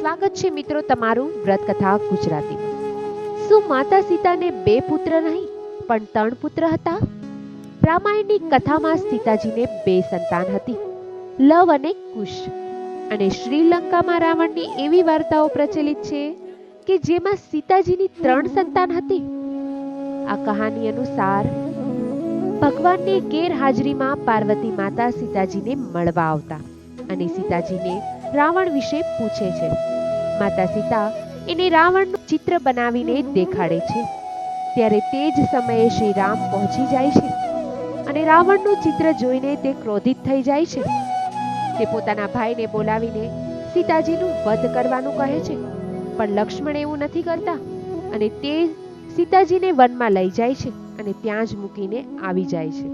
સ્વાગત છે મિત્રો તમારું વ્રત કથા ગુજરાતીમાં. શું માતા સીતાને બે પુત્ર નહીં, પણ ત્રણ પુત્ર હતા? રામાયણની કથામાં સીતાજીને બે સંતાન હતી, લવ અને કુશ. અને શ્રીલંકામાં રાવણની એવી વાર્તાઓ પ્રચલિત છે કે જેમાં સીતાજીની ત્રણ સંતાન હતી. આ કહાની અનુસાર, ભગવાનની ગેરહાજરીમાં પાર્વતી માતા સીતાજીને મળવા આવતા અને સીતાજીને રાવણ વિશે પૂછે છે. માતા સીતા એને રાવણનું ચિત્ર બનાવીને દેખાડે છે. ત્યારે તે જ સમયે શ્રી રામ પહોંચી જાય છે અને રાવણનું ચિત્ર જોઈને તે ક્રોધિત થઈ જાય છે. તે પોતાના ભાઈને બોલાવીને સીતાજીનું વધ કરવાનું કહે છે, પણ લક્ષ્મણ એવું નથી કરતા અને તે સીતાજીને વનમાં લઈ જાય છે અને ત્યાં જ મૂકીને આવી જાય છે.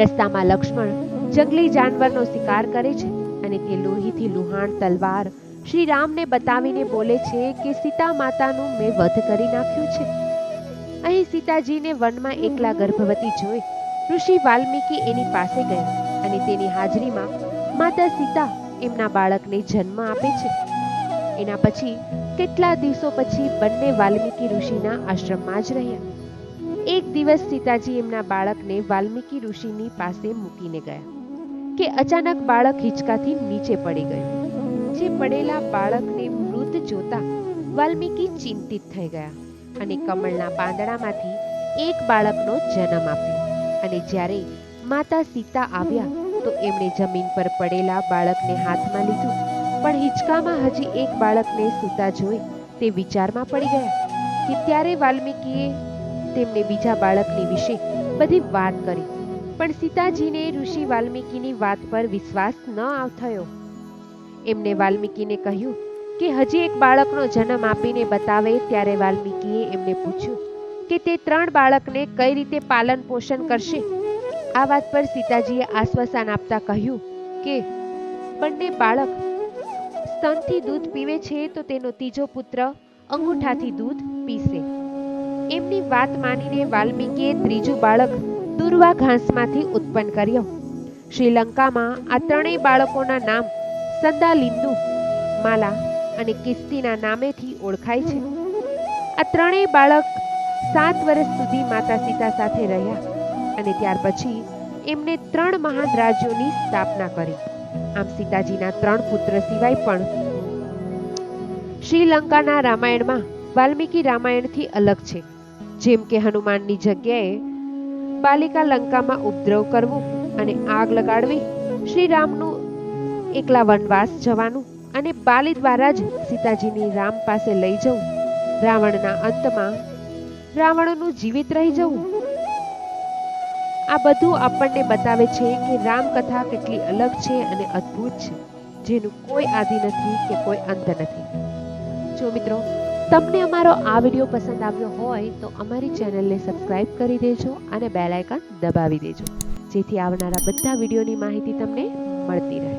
રસ્તામાં લક્ષ્મણ જંગલી જાનવરનો શિકાર કરે છે અને તે લોહીથી લુહાણ તલવાર શ્રી રામને બતાવીને બોલે છે કે સીતા માતાનું મેં વધ કરી નાખ્યું છે. અહીં સીતાજીને વનમાં એકલા ગર્ભવતી જોઈ ઋષિ વાલ્મીકી એની પાસે ગયા અને તેની હાજરીમાં માતા સીતા એમના બાળકને જન્મ આપે છે. એના પછી કેટલા દિવસો પછી બંને વાલ્મીકી ઋષિના આશ્રમમાં જ રહ્યા. એક દિવસ સીતાજી એમના બાળકને વાલ્મીકી ઋષિની પાસે મૂકીને ગયા. કે અચાનક બાળક હિંચકાથી નીચે પડી ગયું. જે પડેલા બાળકને મૃત જોતા વાલ્મીકી ચિંતિત થઈ ગયા અને કમળના પાંદડામાંથી એક બાળકનો જન્મ આપ્યો. અને જ્યારે માતા સીતા આવ્યા તો એમણે જમીન પર પડેલા બાળકને હાથમાં લીધું, પણ હિંચકામાં હજી એક બાળકને સૂતા જોઈ તે વિચારમાં પડી ગયા કે ત્યારે વાલ્મીકીએ તેમને બીજા બાળકની વિશે બધી વાત કરી. પણ સીતાજીને ઋષિ વાલ્મીકીની વાત પર વિશ્વાસ ન થયો એમને વાલ્મીકીને કહ્યું કે હજી એક બાળકનો જન્મ આપીને બતાવે ત્યારે વાલ્મીકીએ એમને પૂછ્યું કે તે ત્રણ બાળકને કઈ રીતે પાલન પોષણ કરશે? આ વાત પર સીતાજીએ આશ્વાસન આપતા કહ્યું કે, બંને બાળક સ્તનથી દૂધ પીવે છે તો તેનો ત્રીજો પુત્ર અંગૂઠાથી દૂધ પીશે. એમની વાત માનીને વાલ્મીકીએ ત્રીજું બાળક દુર્વા ઘાસમાંથી ઉત્પન્ન કર્યો. શ્રીલંકામાં આ ત્રણેય બાળકોના નામ સંદાલિંદુ માલા અને કિસ્તીના નામેથી ઓળખાય છે. આ ત્રણેય બાળક સાત વર્ષ સુધી માતા સીતા સાથે રહ્યા અને ત્યાર પછી એમને ત્રણ મહાન રાજ્યોની સ્થાપના કરી. આમ સીતાજીના ત્રણ પુત્ર સિવાય પણ શ્રીલંકાના રામાયણમાં વાલ્મીકી રામાયણથી અલગ છે. જેમ કે હનુમાનની જગ્યાએ બાલિકા લંકામાં ઉપદ્રવ કરવું અને આગ લગાડવી શ્રી રામનું એકલા વનવાસ જવાનું અને બાલી દ્વારા જ સીતાજીની રામ પાસે લઈ જવું. રાવણના અંતમાં રાવણનું જીવિત રહી જવું. આ બધું આપણને બતાવે છે કે રામકથા કેટલી અલગ છે અને અદ્ભુત છે, જેનું કોઈ આદિ નથી કે કોઈ અંત નથી. જો મિત્રો તમને અમારો આ વીડિયો પસંદ આવ્યો હોય તો અમારી ચેનલને સબસ્ક્રાઇબ કરી દેજો અને બેલ આઇકન દબાવી દેજો. જેથી આવનારા બધા વિડીયોની માહિતી તમને મળતી રહે.